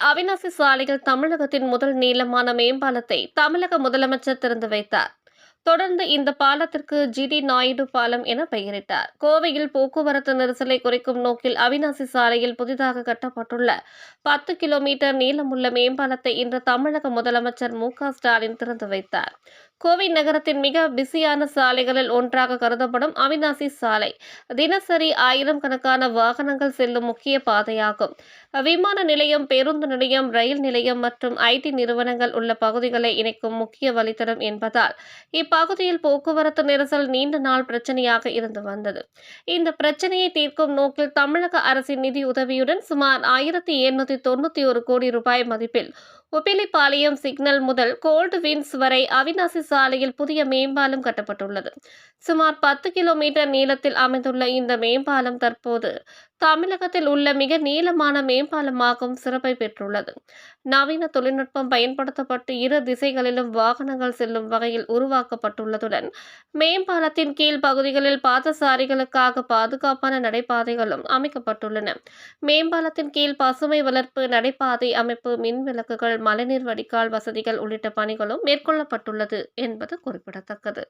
அவிநாசி சாலையில் தமிழகத்தின் முதல் நீளமான மேம்பாலத்தை தமிழக முதலமைச்சர் திறந்து வைத்தார். தொடர்ந்து இந்த பாலத்திற்கு ஜி. டி. நாயுடு பாலம் என பெயரிட்டார். கோவையில் போக்குவரத்து நெரிசலை குறைக்கும் நோக்கில் அவிநாசி சாலையில் புதிதாக கட்டப்பட்டுள்ள பத்து கிலோமீட்டர் நீளமுள்ள மேம்பாலத்தை இன்று தமிழக முதலமைச்சர் மு க ஸ்டாலின் திறந்து வைத்தார். கோவை நகரத்தின் மிக பிஸியான சாலைகளில் ஒன்றாக கருதப்படும் அவிநாசி சாலை. தினசரி ஆயிரம் கணக்கான வாகனங்கள் செல்லும் முக்கிய பாதையாகும். விமான நிலையம் பேருந்து நிலையம் ரயில் நிலையம் மற்றும் ஐடி நிறுவனங்கள் உள்ள பகுதிகளை இணைக்கும் முக்கிய வழித்தடம் என்பதால் இப்பகுதியில் போக்குவரத்து நெரிசல் நீண்ட நாள் பிரச்சனையாக இருந்து வந்தது. இந்த பிரச்சனையை தீர்க்கும் நோக்கில் தமிழக அரசின் நிதி உதவியுடன் சுமார் ஆயிரத்தி எண்ணூத்தி தொண்ணூத்தி ஒரு கோடி ரூபாய் மதிப்பில் உப்பிலிப்பாளையம் சிக்னல் முதல் கோல்டு வின்ஸ் வரை அவிநாசி சாலையில் புதிய மேம்பாலம் கட்டப்பட்டுள்ளது. சுமார் பத்து கிலோமீட்டர் நீளத்தில் அமைந்துள்ள இந்த மேம்பாலம் தற்போது தமிழகத்தில் உள்ள மிக நீளமான மேம்பாலமாகவும் சிறப்பை பெற்றுள்ளது. நவீன தொழில்நுட்பம் பயன்படுத்தப்பட்டு இரு திசைகளிலும் வாகனங்கள் செல்லும் வகையில் உருவாக்கப்பட்டுள்ளதுடன் மேம்பாலத்தின் கீழ் பகுதிகளில் பாதசாரிகளுக்காக பாதுகாப்பான நடைபாதைகளும் அமைக்கப்பட்டுள்ளன. மேம்பாலத்தின் கீழ் பசுமை வளர்ப்பு நடைபாதை அமைப்பு மின் விளக்குகள் மழைநீர் வடிகால் வசதிகள் உள்ளிட்ட பணிகளும் மேற்கொள்ளப்பட்டுள்ளது என்பது குறிப்பிடத்தக்கது.